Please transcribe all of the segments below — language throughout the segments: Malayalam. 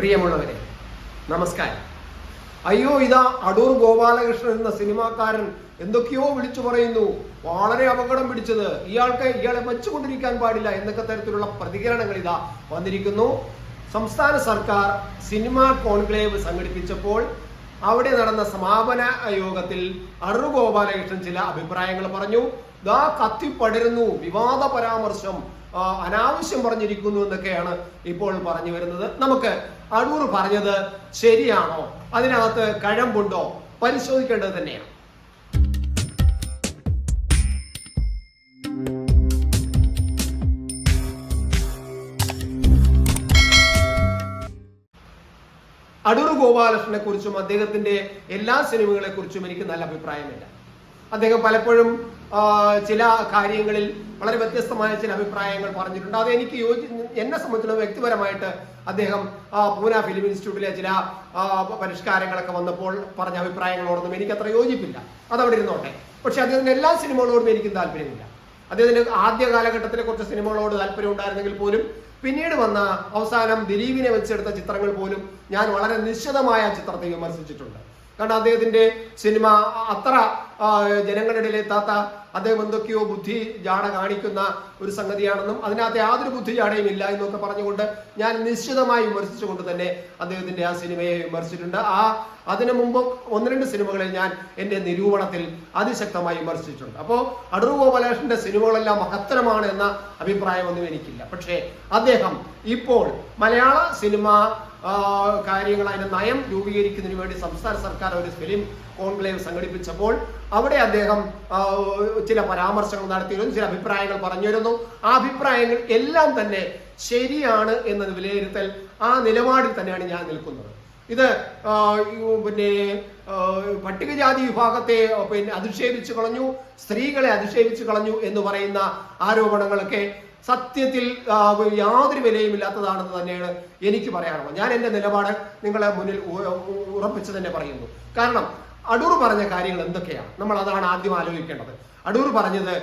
പ്രിയമുള്ളവരെ നമസ്കാരം. അയ്യോ ഇതാ അടൂർ ഗോപാലകൃഷ്ണൻ എന്ന സിനിമാക്കാരൻ എന്തൊക്കെയോ വിളിച്ചു പറയുന്നു. വളരെ അപകടം പിടിച്ചത്. ഇയാൾക്ക് ഇയാളെ വെച്ചുകൊണ്ടിരിക്കാൻ പാടില്ല എന്നൊക്കെ തരത്തിലുള്ള പ്രതികരണങ്ങൾ ഇതാ വന്നിരിക്കുന്നു. സംസ്ഥാന സർക്കാർ സിനിമാ കോൺക്ലേവ് സംഘടിപ്പിച്ചപ്പോൾ അവിടെ നടന്ന സമാപന യോഗത്തിൽ അടൂർ ഗോപാലകൃഷ്ണൻ ചില അഭിപ്രായങ്ങൾ പറഞ്ഞു. ദാ കത്തിപ്പടരുന്നു വിവാദ പരാമർശം. അനാവശ്യം പറഞ്ഞിരിക്കുന്നു എന്നൊക്കെയാണ് ഇപ്പോൾ പറഞ്ഞു വരുന്നത്. നമുക്ക് അടൂർ പറഞ്ഞത് ശരിയാണോ? അതിനകത്ത് കഴമ്പുണ്ടോ? പരിശോധിക്കേണ്ടത് തന്നെയാണ്. അടൂർ ഗോപാലകൃഷ്ണനെ കുറിച്ചും അദ്ദേഹത്തിന്റെ എല്ലാ സിനിമകളെ കുറിച്ചും എനിക്ക് നല്ല അഭിപ്രായമില്ല. അദ്ദേഹം പലപ്പോഴും ചില കാര്യങ്ങളിൽ വളരെ വ്യത്യസ്തമായ ചില അഭിപ്രായങ്ങൾ പറഞ്ഞിട്ടുണ്ട്. അത് എനിക്ക് യോജി എന്നെ സംബന്ധിച്ചുള്ള വ്യക്തിപരമായിട്ട് അദ്ദേഹം പൂന ഫിലിം ഇൻസ്റ്റിറ്റ്യൂട്ടിലെ ചില പരിഷ്കാരങ്ങളൊക്കെ വന്നപ്പോൾ പറഞ്ഞ അഭിപ്രായങ്ങളോടൊന്നും എനിക്ക് അത്ര യോജിപ്പില്ല. അതവിടെ ഇരുന്നോട്ടെ പക്ഷെ അദ്ദേഹത്തിന്റെ എല്ലാ സിനിമകളോടും എനിക്കും താല്പര്യമില്ല. അദ്ദേഹത്തിന് ആദ്യ കാലഘട്ടത്തിലെ കുറച്ച് സിനിമകളോട് താല്പര്യം ഉണ്ടായിരുന്നെങ്കിൽ പോലും പിന്നീട് വന്ന അവസാനം ദിലീപിനെ വെച്ചെടുത്ത ചിത്രങ്ങൾ പോലും ഞാൻ വളരെ നിശ്ചിതമായ ചിത്രത്തെ വിമർശിച്ചിട്ടുണ്ട്. കാരണം അദ്ദേഹത്തിന്റെ സിനിമ അത്ര ജനങ്ങളുടെ ഇടയിൽ എത്താത്ത അദ്ദേഹം എന്തൊക്കെയോ ബുദ്ധി ജാട കാണിക്കുന്ന ഒരു സംഗതിയാണെന്നും അതിനകത്ത് യാതൊരു ബുദ്ധി ജാടയും ഇല്ല എന്നൊക്കെ പറഞ്ഞുകൊണ്ട് ഞാൻ നിശ്ചിതമായി വിമർശിച്ചുകൊണ്ട് തന്നെ അദ്ദേഹത്തിന്റെ ആ സിനിമയെ വിമർശിച്ചിട്ടുണ്ട്. ആ അതിനു മുമ്പ് ഒന്ന് രണ്ട് സിനിമകളെ ഞാൻ എന്റെ നിരൂപണത്തിൽ അതിശക്തമായി വിമർശിച്ചിട്ടുണ്ട്. അപ്പോൾ അടൂർ ഗോപാലകൃഷ്ണന്റെ സിനിമകളെല്ലാം മഹത്തരമാണ് എന്ന അഭിപ്രായമൊന്നും എനിക്കില്ല. പക്ഷേ അദ്ദേഹം ഇപ്പോൾ മലയാള സിനിമ കാര്യങ്ങൾ അതിന്റെ നയം രൂപീകരിക്കുന്നതിന് വേണ്ടി സംസ്ഥാന സർക്കാർ ഒരു ഫിലിം കോൺക്ലേവ് സംഘടിപ്പിച്ചപ്പോൾ അവിടെ അദ്ദേഹം ചില പരാമർശങ്ങൾ നടത്തിയിരുന്നു ചില അഭിപ്രായങ്ങൾ പറഞ്ഞിരുന്നു. ആ അഭിപ്രായങ്ങൾ എല്ലാം തന്നെ ശരിയാണ് എന്നത് വിലയിരുത്തൽ ആ നിലപാടിൽ തന്നെയാണ് ഞാൻ നിൽക്കുന്നത്. ഇത് പിന്നെ പട്ടികജാതി വിഭാഗത്തെ പിന്നെ അധിക്ഷേപിച്ചു കളഞ്ഞു സ്ത്രീകളെ അധിക്ഷേപിച്ചു കളഞ്ഞു എന്ന് പറയുന്ന ആരോപണങ്ങളൊക്കെ സത്യത്തിൽ യാതൊരു വിലയും ഇല്ലാത്തതാണെന്ന് തന്നെയാണ് എനിക്ക് പറയാനുള്ളത്. ഞാൻ എന്റെ നിലപാട് നിങ്ങളെ മുന്നിൽ ഉറപ്പിച്ച് തന്നെ പറയുന്നു. കാരണം അടൂർ പറഞ്ഞ കാര്യങ്ങൾ എന്തൊക്കെയാണ്? നമ്മൾ അതാണ് ആദ്യം ആലോചിക്കേണ്ടത്. അടൂർ പറഞ്ഞത്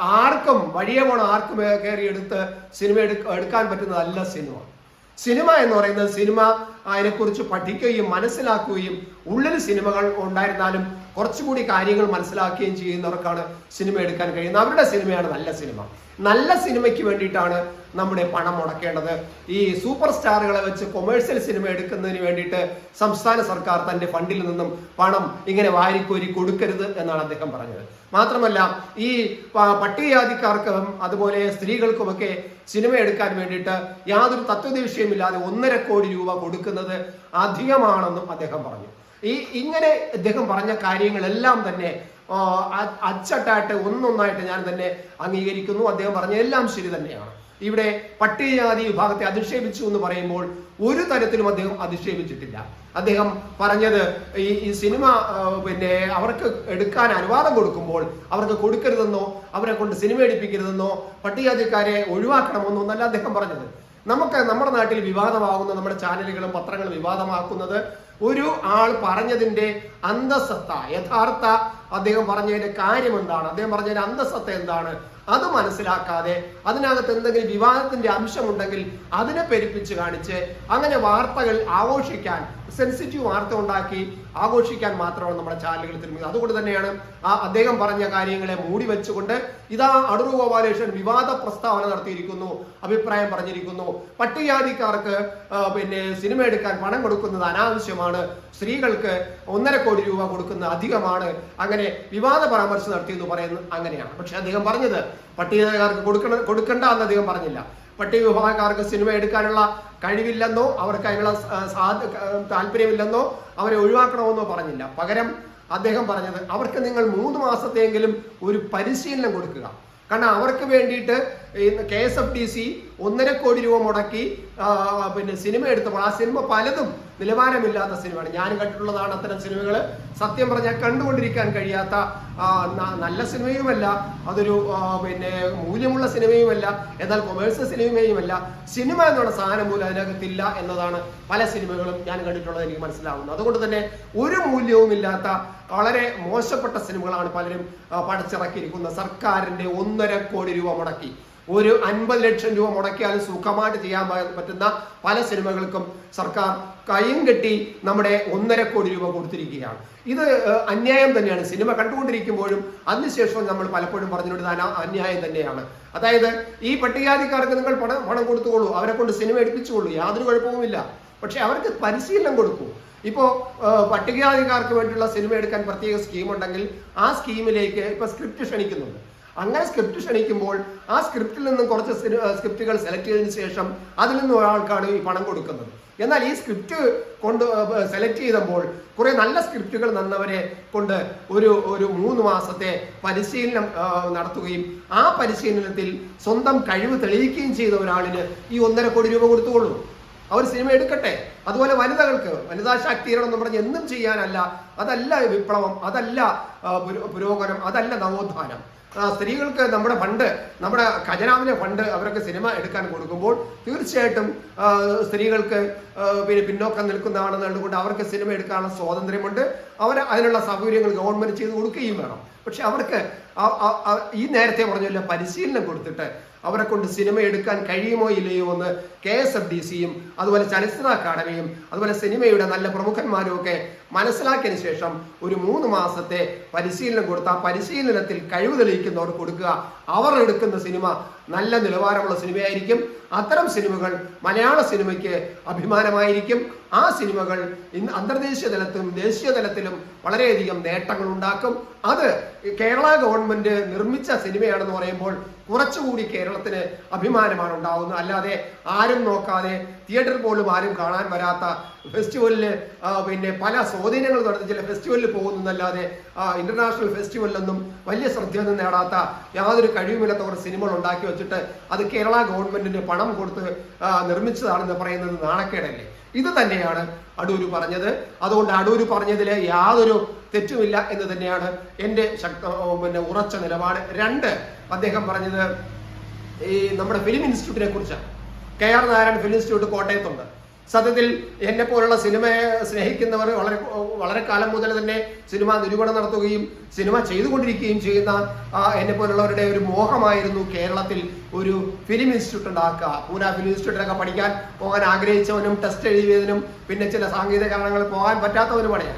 ആർക്കും വഴിയെ പോണ ആർക്കും കയറി എടുത്ത് സിനിമ എടുക്ക- എടുക്കാൻ പറ്റുന്നതല്ല സിനിമ. സിനിമ എന്ന് പറയുന്നത് സിനിമ അതിനെക്കുറിച്ച് പഠിക്കുകയും മനസ്സിലാക്കുകയും ഉള്ളിൽ സിനിമകൾ ഉണ്ടായിരുന്നാലും കുറച്ചുകൂടി കാര്യങ്ങൾ മനസ്സിലാക്കുകയും ചെയ്യുന്നവർക്കാണ് സിനിമ എടുക്കാൻ കഴിയുന്നത്. അവരുടെ സിനിമയാണ് നല്ല സിനിമ. നല്ല സിനിമയ്ക്ക് വേണ്ടിയിട്ടാണ് നമ്മുടെ പണം മുടക്കേണ്ടത്. ഈ സൂപ്പർ സ്റ്റാറുകളെ വെച്ച് കൊമേഴ്സ്യൽ സിനിമ എടുക്കുന്നതിന് വേണ്ടിയിട്ട് സംസ്ഥാന സർക്കാർ തന്റെ ഫണ്ടിൽ നിന്നും പണം ഇങ്ങനെ വാരിക്കോരി കൊടുക്കരുത് എന്നാണ് അദ്ദേഹം പറഞ്ഞത്. മാത്രമല്ല ഈ പട്ടികജാതിക്കാർക്കും അതുപോലെ സ്ത്രീകൾക്കുമൊക്കെ സിനിമ എടുക്കാൻ വേണ്ടിയിട്ട് യാതൊരു തത്വത വിഷയമില്ലാതെ ഒന്നര കോടി രൂപ കൊടുക്കുന്നത് അധികമാണെന്നും അദ്ദേഹം പറഞ്ഞു. ഈ ഇങ്ങനെ അദ്ദേഹം പറഞ്ഞ കാര്യങ്ങളെല്ലാം തന്നെ അച്ചട്ടായിട്ട് ഒന്നൊന്നായിട്ട് ഞാൻ തന്നെ അംഗീകരിക്കുന്നു. അദ്ദേഹം പറഞ്ഞ എല്ലാം ശരി തന്നെയാണ്. ഇവിടെ പട്ടികജാതി വിഭാഗത്തെ അധിക്ഷേപിച്ചു എന്ന് പറയുമ്പോൾ ഒരു തരത്തിലും അദ്ദേഹം അധിക്ഷേപിച്ചിട്ടില്ല. അദ്ദേഹം പറഞ്ഞത് ഈ ഈ സിനിമ പിന്നെ അവർക്ക് എടുക്കാൻ അനുവാദം കൊടുക്കുമ്പോൾ അവർക്ക് കൊടുക്കരുതെന്നോ അവരെ കൊണ്ട് സിനിമ എടുപ്പിക്കരുതെന്നോ പട്ടികജാതിക്കാരെ ഒഴിവാക്കണമെന്നോ എന്നല്ല അദ്ദേഹം പറഞ്ഞത്. നമുക്ക് നമ്മുടെ നാട്ടിൽ വിവാദമാകുന്ന നമ്മുടെ ചാനലുകളും പത്രങ്ങളും വിവാദമാക്കുന്നത് ഒരു ആൾ പറഞ്ഞതിന്റെ അന്തസത്ത യഥാർത്ഥ അദ്ദേഹം പറഞ്ഞതിന്റെ കാര്യം എന്താണ് അദ്ദേഹം പറഞ്ഞതിന്റെ അന്തസത്ത എന്താണ്? അത് മനസ്സിലാക്കാതെ അതിനകത്ത് എന്തെങ്കിലും വിവാദത്തിന്റെ അംശമുണ്ടെങ്കിൽ അതിനെ പെരുപ്പിച്ച് കാണിച്ച് അങ്ങനെ വാർത്തകൾ ആഘോഷിക്കാൻ സെൻസിറ്റീവ് വാർത്ത ഉണ്ടാക്കി ആഘോഷിക്കാൻ മാത്രമാണ് നമ്മുടെ ചാനലുകൾ തിരുമുന്നത് അതുകൊണ്ട് തന്നെയാണ് ആ അദ്ദേഹം പറഞ്ഞ കാര്യങ്ങളെ മൂടി വെച്ചുകൊണ്ട് ഇതാ അടൂർ ഗോപാലകൃഷ്ണൻ വിവാദ പ്രസ്താവന നടത്തിയിരിക്കുന്നു അഭിപ്രായം പറഞ്ഞിരിക്കുന്നു. പട്ടികജാതിക്കാർക്ക് പിന്നെ സിനിമ എടുക്കാൻ പണം കൊടുക്കുന്നത് അനാവശ്യമാണ്. സ്ത്രീകൾക്ക് ഒന്നര കോടി രൂപ കൊടുക്കുന്നത് അധികമാണ്. അങ്ങനെ വിവാദ പരാമർശം നടത്തി എന്ന് പറയുന്നത് അങ്ങനെയാണ്. പക്ഷെ അദ്ദേഹം പറഞ്ഞത് പട്ടികജാതിക്കാർക്ക് കൊടുക്കണ കൊടുക്കണ്ട എന്ന് അദ്ദേഹം പറഞ്ഞില്ല. പട്ടിക വിഭാഗക്കാർക്ക് സിനിമ എടുക്കാനുള്ള കഴിവില്ലെന്നോ അവർക്ക് അതിനുള്ള താല്പര്യമില്ലെന്നോ അവരെ ഒഴിവാക്കണമെന്നോ പറഞ്ഞില്ല. പകരം അദ്ദേഹം പറഞ്ഞത് അവർക്ക് നിങ്ങൾ മൂന്ന് മാസത്തെയെങ്കിലും ഒരു പരിശീലനം കൊടുക്കുക. കാരണം അവർക്ക് വേണ്ടിയിട്ട് K S F T C ഒന്നര കോടി രൂപ മുടക്കി പിന്നെ സിനിമ എടുത്തപ്പോൾ ആ സിനിമ പലതും നിലവാരമില്ലാത്ത സിനിമയാണ്. ഞാൻ കണ്ടിട്ടുള്ളതാണ് അത്തരം സിനിമകൾ സത്യം പറഞ്ഞാൽ കണ്ടുകൊണ്ടിരിക്കാൻ കഴിയാത്ത നല്ല സിനിമയുമല്ല. അതൊരു പിന്നെ മൂല്യമുള്ള സിനിമയുമല്ല. എന്നാൽ കൊമേഴ്സ്യൽ സിനിമയുമല്ല. സിനിമ എന്നുള്ള സാധനം പോലും അതിനകത്തില്ല എന്നതാണ് പല സിനിമകളും ഞാൻ കണ്ടിട്ടുള്ളത് എനിക്ക് മനസ്സിലാവുന്നത്. അതുകൊണ്ട് തന്നെ ഒരു മൂല്യവുമില്ലാത്ത വളരെ മോശപ്പെട്ട സിനിമകളാണ് പലരും പടച്ചിറക്കിയിരിക്കുന്നത്. സർക്കാരിന്റെ ഒന്നര കോടി രൂപ മുടക്കി. ഒരു അൻപത് ലക്ഷം രൂപ മുടക്കിയാൽ സുഖമായിട്ട് ചെയ്യാൻ പറ്റുന്ന പല സിനിമകൾക്കും സർക്കാർ കയ്യും കെട്ടി നമ്മുടെ ഒന്നര കോടി രൂപ കൊടുത്തിരിക്കുകയാണ്. ഇത് അന്യായം തന്നെയാണ്. സിനിമ കണ്ടുകൊണ്ടിരിക്കുമ്പോഴും അതിനുശേഷം നമ്മൾ പലപ്പോഴും പറഞ്ഞുകൊണ്ട് അന- അന്യായം തന്നെയാണ്. അതായത് ഈ പട്ടികജാതിക്കാർക്ക് നിങ്ങൾ പണം പണം കൊടുത്തുകൊള്ളൂ. അവരെ കൊണ്ട് സിനിമ എടുപ്പിച്ചുകൊള്ളൂ. യാതൊരു കുഴപ്പവുമില്ല. പക്ഷെ അവർക്ക് പരിശീലനം കൊടുക്കൂ. ഇപ്പോൾ പട്ടികാതിക്കാർക്ക് വേണ്ടിയുള്ള സിനിമ എടുക്കാൻ പ്രത്യേക സ്കീം ഉണ്ടെങ്കിൽ ആ സ്കീമിലേക്ക് ഇപ്പൊ സ്ക്രിപ്റ്റ് ക്ഷണിക്കുന്നുണ്ട്. അങ്ങനെ സ്ക്രിപ്റ്റ് ക്ഷണിക്കുമ്പോൾ ആ സ്ക്രിപ്റ്റിൽ നിന്നും കുറച്ച് സ്ക്രിപ്റ്റുകൾ സെലക്ട് ചെയ്തതിനു ശേഷം അതിൽ നിന്നും ഒരാൾക്കാണ് ഈ പണം കൊടുക്കുന്നത്. എന്നാൽ ഈ സ്ക്രിപ്റ്റ് കൊണ്ട് സെലക്ട് ചെയ്തപ്പോൾ കുറെ നല്ല സ്ക്രിപ്റ്റുകൾ നന്നവരെ കൊണ്ട് ഒരു ഒരു മൂന്ന് മാസത്തെ പരിശീലനം നടത്തുകയും ആ പരിശീലനത്തിൽ സ്വന്തം കഴിവ് തെളിയിക്കുകയും ചെയ്ത ഒരാളിന് ഈ ഒന്നര കോടി രൂപ കൊടുത്തുകൊള്ളൂ. അവർ സിനിമ എടുക്കട്ടെ. അതുപോലെ വനിതകൾക്ക് വനിതാ ശാക്തീകരണം എന്ന് പറഞ്ഞ് എന്നും ചെയ്യാനല്ല അതല്ല വിപ്ലവം അതല്ല പുരോഗമനം അതല്ല നവോത്ഥാനം. സ്ത്രീകൾക്ക് നമ്മുടെ ഫണ്ട് നമ്മുടെ ഖജനാവിലെ ഫണ്ട് അവർക്ക് സിനിമ എടുക്കാൻ കൊടുക്കുമ്പോൾ തീർച്ചയായിട്ടും സ്ത്രീകൾക്ക് പിന്നെ പിന്നോക്കം നിൽക്കുന്നതാണെന്ന് കണ്ടുകൊണ്ട് അവർക്ക് സിനിമ എടുക്കാനുള്ള സ്വാതന്ത്ര്യമുണ്ട്. അവർ അതിനുള്ള സൗകര്യങ്ങൾ ഗവൺമെന്റ് ചെയ്ത് കൊടുക്കുകയും വേണം. പക്ഷെ അവർക്ക് ഈ നേരത്തെ പറഞ്ഞല്ലോ പരിശീലനം കൊടുത്തിട്ട് അവരെ കൊണ്ട് സിനിമ എടുക്കാൻ കഴിയുമോ ഇല്ലയോ എന്ന് കെ എസ് എഫ് ഡി സിയും അതുപോലെ ചലച്ചിത്ര അക്കാദമിയും അതുപോലെ സിനിമയുടെ നല്ല പ്രമുഖന്മാരും ഒക്കെ മനസ്സിലാക്കിയതിനു ശേഷം ഒരു മൂന്ന് മാസത്തെ പരിശീലനം കൊടുത്ത പരിശീലനത്തിൽ കഴിവ് തെളിയിക്കുന്നവർ കൊടുക്കുക. അവർ എടുക്കുന്ന സിനിമ നല്ല നിലവാരമുള്ള സിനിമയായിരിക്കും. അത്തരം സിനിമകൾ മലയാള സിനിമയ്ക്ക് അഭിമാനമായിരിക്കും. ആ സിനിമകൾ ഇന്ന് അന്തർദേശീയ തലത്തിലും ദേശീയ തലത്തിലും വളരെയധികം നേട്ടങ്ങൾ ഉണ്ടാക്കും അത് കേരള ഗവൺമെന്റ് നിർമ്മിച്ച സിനിമയാണെന്ന് പറയുമ്പോൾ കുറച്ചുകൂടി കേരളത്തിന് അഭിമാനമാണ് ഉണ്ടാവുന്നത്. അല്ലാതെ ആരും നോക്കാതെ തിയേറ്റർ പോലും ആരും കാണാൻ വരാത്ത ഫെസ്റ്റിവലിൽ പിന്നെ പല സ്വാധീനങ്ങൾ നടത്തി ചില ഫെസ്റ്റിവലിൽ പോകുന്നതല്ലാതെ ഇന്റർനാഷണൽ ഫെസ്റ്റിവലിലൊന്നും വലിയ ശ്രദ്ധയൊന്നും നേടാത്ത യാതൊരു കഴിവുമില്ലാത്തവർ സിനിമകൾ ഉണ്ടാക്കി വെച്ചിട്ട് അത് കേരള ഗവൺമെന്റിന് പണം കൊടുത്ത് നിർമ്മിച്ചതാണെന്ന് പറയുന്നത് നാണക്കേടല്ലേ? ഇത് തന്നെയാണ് അടൂര് പറഞ്ഞത്. അതുകൊണ്ട് അടൂര് പറഞ്ഞതിൽ യാതൊരു തെറ്റുമില്ല എന്ന് തന്നെയാണ് എന്റെ ശക്ത പിന്നെ ഉറച്ച നിലപാട്. രണ്ട് അദ്ദേഹം പറഞ്ഞത് ഈ നമ്മുടെ ഫിലിം ഇൻസ്റ്റിറ്റ്യൂട്ടിനെ കുറിച്ചാണ്. K R Narayanan film institute കോട്ടയത്തുണ്ട്. സത്യത്തിൽ എന്നെ പോലുള്ള സിനിമയെ സ്നേഹിക്കുന്നവർ വളരെ വളരെ കാലം മുതൽ തന്നെ സിനിമ നിരൂപണം നടത്തുകയും സിനിമ ചെയ്തുകൊണ്ടിരിക്കുകയും ചെയ്യുന്ന എന്നെ പോലുള്ളവരുടെ ഒരു മോഹമായിരുന്നു കേരളത്തിൽ ഒരു ഫിലിം ഇൻസ്റ്റിറ്റ്യൂട്ട് ഉണ്ടാക്കുക. പൂന ഫിലിം ഇൻസ്റ്റിറ്റ്യൂട്ടിലൊക്കെ പഠിക്കാൻ പോകാൻ ആഗ്രഹിച്ചവനും ടെസ്റ്റ് എഴുതിയതിനും പിന്നെ ചില സാങ്കേതിക കാരണങ്ങൾ പോകാൻ പറ്റാത്തവനുമാണ്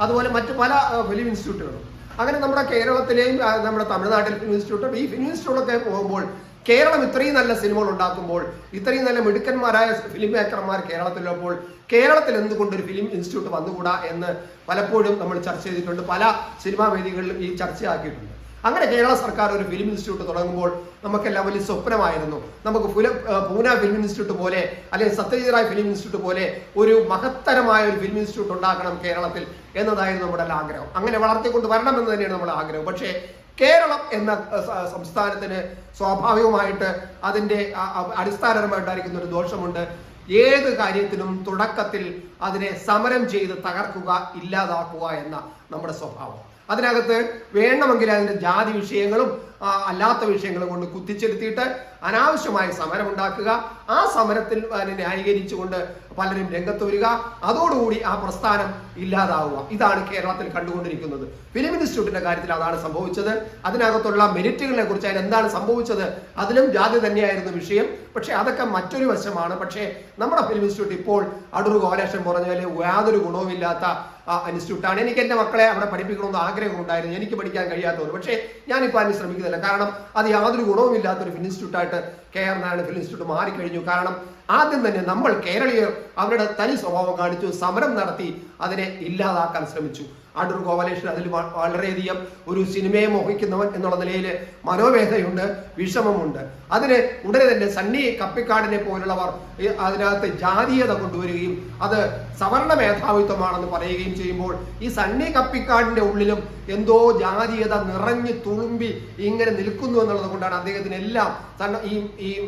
അതുപോലെ മറ്റു പല ഫിലിം ഇൻസ്റ്റിറ്റ്യൂട്ടുകളും അങ്ങനെ നമ്മുടെ കേരളത്തിലെയും നമ്മുടെ തമിഴ്നാട്ടിലെ ഫിലിം ഇൻസ്റ്റിറ്റ്യൂട്ടും ഈ ഫിലിം ഇൻസ്റ്റിറ്റ്യൂട്ടൊക്കെ പോകുമ്പോൾ കേരളം ഇത്രയും നല്ല സിനിമകൾ ഉണ്ടാക്കുമ്പോൾ ഇത്രയും നല്ല മിടുക്കന്മാരായ ഫിലിം മേക്കർമാർ കേരളത്തിലുള്ളപ്പോൾ കേരളത്തിൽ എന്തുകൊണ്ട് ഒരു ഫിലിം ഇൻസ്റ്റിറ്റ്യൂട്ട് വന്നുകൂടാ എന്ന് പലപ്പോഴും നമ്മൾ ചർച്ച ചെയ്തിട്ടുണ്ട്. പല സിനിമാ വേദികളിലും ഈ ചർച്ചയാക്കിയിട്ടുണ്ട്. അങ്ങനെ കേരള സർക്കാർ ഒരു ഫിലിം ഇൻസ്റ്റിറ്റ്യൂട്ട് തുടങ്ങുമ്പോൾ നമുക്കെല്ലാം വലിയ സ്വപ്നമായിരുന്നു. നമുക്ക് ഫുല പൂന ഫിലിം ഇൻസ്റ്റിറ്റ്യൂട്ട് പോലെ അല്ലെങ്കിൽ സത്യജിത് റായ് ഫിലിം ഇൻസ്റ്റിറ്റ്യൂട്ട് പോലെ ഒരു മഹത്തരമായ ഒരു ഫിലിം ഇൻസ്റ്റിറ്റ്യൂട്ട് ഉണ്ടാക്കണം കേരളത്തിൽ എന്നതായിരുന്നു നമ്മുടെ ആഗ്രഹം. അങ്ങനെ വളർത്തിക്കൊണ്ട് വരണം എന്ന് തന്നെയാണ് നമ്മുടെ ആഗ്രഹം. പക്ഷേ കേരളം എന്ന സംസ്ഥാനത്തിന് സ്വാഭാവികമായിട്ട് അതിന്റെ അ- അ- അടിസ്ഥാനപരമായിട്ടായിരിക്കുന്ന ഒരു ദോഷമുണ്ട്. ഏത് കാര്യത്തിനും തുടക്കത്തിൽ അതിനെ സമരം ചെയ്ത് തകർക്കുക ഇല്ലാതാക്കുക എന്ന നമ്മുടെ സ്വഭാവം. അതിനകത്ത് വേണമെങ്കിൽ അതിന്റെ ജാതി വിഷയങ്ങളും അല്ലാത്ത വിഷയങ്ങളും കൊണ്ട് കുത്തിച്ചെലുത്തിയിട്ട് അനാവശ്യമായ സമരം ഉണ്ടാക്കുക ആ സമരത്തിൽ ന്യായീകരിച്ചുകൊണ്ട് പലരും രംഗത്ത് വരിക അതോടുകൂടി ആ പ്രസ്ഥാനം ഇല്ലാതാവുക. ഇതാണ് കേരളത്തിൽ കണ്ടുകൊണ്ടിരിക്കുന്നത്. ഫിലിം ഇൻസ്റ്റിറ്റ്യൂട്ടിന്റെ കാര്യത്തിൽ അതാണ് സംഭവിച്ചത്. അതിനകത്തുള്ള മെരിറ്റുകളെ കുറിച്ച് അതിന് എന്താണ് സംഭവിച്ചത്? അതിലും ജാതി തന്നെയായിരുന്നു വിഷയം. പക്ഷെ അതൊക്കെ മറ്റൊരു വശമാണ്. പക്ഷേ നമ്മുടെ ഫിലിം ഇൻസ്റ്റിറ്റ്യൂട്ട് ഇപ്പോൾ അടൂർ ഗോപാലകൃഷ്ണൻ പറഞ്ഞാൽ യാതൊരു ഗുണവുമില്ലാത്ത ഇൻസ്റ്റിറ്റ്യൂട്ടാണ് എനിക്ക് എന്റെ മക്കളെ അവിടെ പഠിപ്പിക്കണമെന്ന് ആഗ്രഹം ഉണ്ടായിരുന്നു. എനിക്ക് പഠിക്കാൻ കഴിയാത്തത് പക്ഷേ ഞാനിപ്പോൾ അതിന് ശ്രമിക്കുന്നില്ല. കാരണം അത് യാതൊരു ഗുണവുമില്ലാത്തൊരു film ഇൻസ്റ്റിറ്റ്യൂട്ടായിട്ട് K R Narayana film institute മാറിക്കഴിഞ്ഞു. കാരണം ആദ്യം തന്നെ നമ്മൾ കേരളീയർ അവരുടെ തനി സ്വഭാവം കാണിച്ചു സമരം നടത്തി അതിനെ ഇല്ലാതാക്കാൻ ശ്രമിച്ചു. അടൂർ ഗോപാലകൃഷ്ണൻ അതിൽ വളരെയധികം ഒരു സിനിമയെ മോഹിക്കുന്നവൻ എന്നുള്ള നിലയിൽ മനോവേദനയുണ്ട് വിഷമമുണ്ട്. അതിന് ഉടനെ തന്നെ സണ്ണി കപ്പിക്കാടിനെ പോലുള്ളവർ അതിനകത്ത് ജാതീയത കൊണ്ടുവരികയും അത് സവർണ മേധാവിത്വമാണെന്ന് പറയുകയും ചെയ്യുമ്പോൾ ഈ സണ്ണി കപ്പിക്കാടിന്റെ ഉള്ളിലും എന്തോ ജാതീയത നിറഞ്ഞു തുളുമ്പി ഇങ്ങനെ നിൽക്കുന്നു എന്നുള്ളത് കൊണ്ടാണ് അദ്ദേഹത്തിന് എല്ലാം ഈ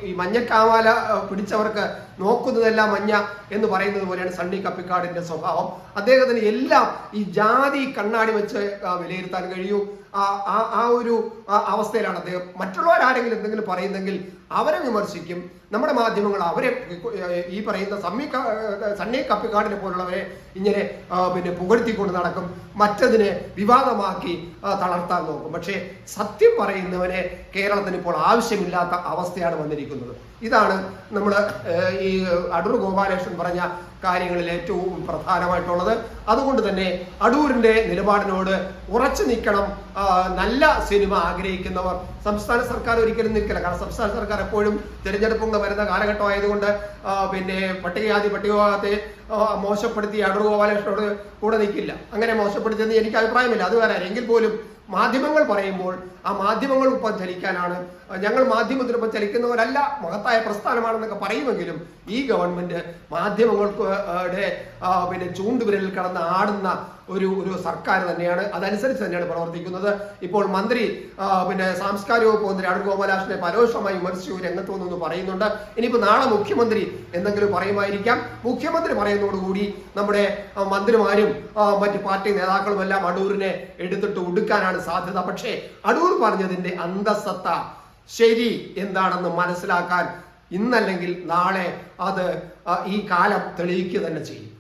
ഈ മഞ്ഞക്കാമാല പിടിച്ചവർക്ക് നോക്കുന്നതെല്ലാം മഞ്ഞ എന്ന് പറയുന്നത് പോലെയാണ് സണ്ണി കപ്പിക്കാടിന്റെ സ്വഭാവം. അദ്ദേഹത്തിന് എല്ലാം ഈ ജാതി കണ്ണാടി വെച്ച് വിലയിരുത്താൻ കഴിയൂ. ആ- ആ ഒരു അവസ്ഥയിലാണ് അദ്ദേഹം. മറ്റുള്ളവരാരെങ്കിലും എന്തെങ്കിലും പറയുന്നെങ്കിൽ അവരെ വിമർശിക്കും. നമ്മുടെ മാധ്യമങ്ങൾ അവരെ ഈ പറയുന്ന സമ്മി സണ്ണി കപ്പിക്കാടിനെ പോലുള്ളവരെ ഇങ്ങനെ പിന്നെ പുകഴ്ത്തിക്കൊണ്ട് നടക്കും. മറ്റതിനെ വിവാദമാക്കി തളർത്താൻ നോക്കും. പക്ഷേ സത്യം പറയുന്നവനെ കേരളത്തിന് ഇപ്പോൾ ആവശ്യമില്ലാത്ത അവസ്ഥയാണ് വന്നിരിക്കുന്നത്. ഇതാണ് നമ്മൾ ഈ അടൂർ ഗോപാലകൃഷ്ണൻ പറഞ്ഞ കാര്യങ്ങളിൽ ഏറ്റവും പ്രധാനമായിട്ടുള്ളത്. അതുകൊണ്ട് തന്നെ അടൂരിന്റെ നിലപാടിനോട് ഉറച്ചു നിൽക്കണം. നല്ല സിനിമ ആഗ്രഹിക്കുന്നവർ. സംസ്ഥാന സർക്കാർ ഒരിക്കലും നിൽക്കില്ല. കാരണം സംസ്ഥാന സർക്കാർ എപ്പോഴും തിരഞ്ഞെടുപ്പുകൾ വരുന്ന കാലഘട്ടം ആയതുകൊണ്ട് പിന്നെ പട്ടികജാതി പട്ടികഭാഗത്തെ ആ, മോശപ്പെടുത്തി അടൂർ ഗോപാലകൃഷ്ണനോട് കൂടെ നിൽക്കില്ല. അങ്ങനെ മോശപ്പെടുത്തിയെന്ന് എനിക്ക് അഭിപ്രായമില്ല. അത് വേറെ. എങ്കിൽ പോലും മാധ്യമങ്ങൾ പറയുമ്പോൾ ആ മാധ്യമങ്ങൾക്കൊപ്പം ചലിക്കാനാണ് ഞങ്ങൾ മാധ്യമത്തിനൊപ്പം ചലിക്കുന്നവരല്ല മഹത്തായ പ്രസ്ഥാനമാണെന്നൊക്കെ പറയുമെങ്കിലും ഈ ഗവൺമെന്റ് മാധ്യമങ്ങൾക്ക് പിന്നെ ചൂണ്ടുവിരലിൽ കടന്ന് ആടുന്ന ഒരു ഒരു സർക്കാർ തന്നെയാണ്. അതനുസരിച്ച് തന്നെയാണ് പ്രവർത്തിക്കുന്നത്. ഇപ്പോൾ മന്ത്രി പിന്നെ സാംസ്കാരിക വകുപ്പ് മന്ത്രി അടൂർ ഗോപാലാഷിനെ പരോക്ഷമായി വിമർശിച്ചു രംഗത്ത് വന്നു പറയുന്നുണ്ട്. ഇനിയിപ്പോൾ നാളെ മുഖ്യമന്ത്രി എന്തെങ്കിലും പറയുമായിരിക്കാം. മുഖ്യമന്ത്രി പറയുന്നതോടുകൂടി നമ്മുടെ മന്ത്രിമാരും മറ്റ് പാർട്ടി നേതാക്കളുമെല്ലാം അടൂരിനെ എടുത്തിട്ട് ഉടുക്കാനാണ് സാധ്യത. പക്ഷേ അടൂർ പറഞ്ഞതിന്റെ അന്തസത്ത ശരി എന്താണെന്ന് മനസ്സിലാക്കാൻ ഇന്നല്ലെങ്കിൽ നാളെ അത് ഈ കാലം തെളിയിക്കുക തന്നെ ചെയ്യും.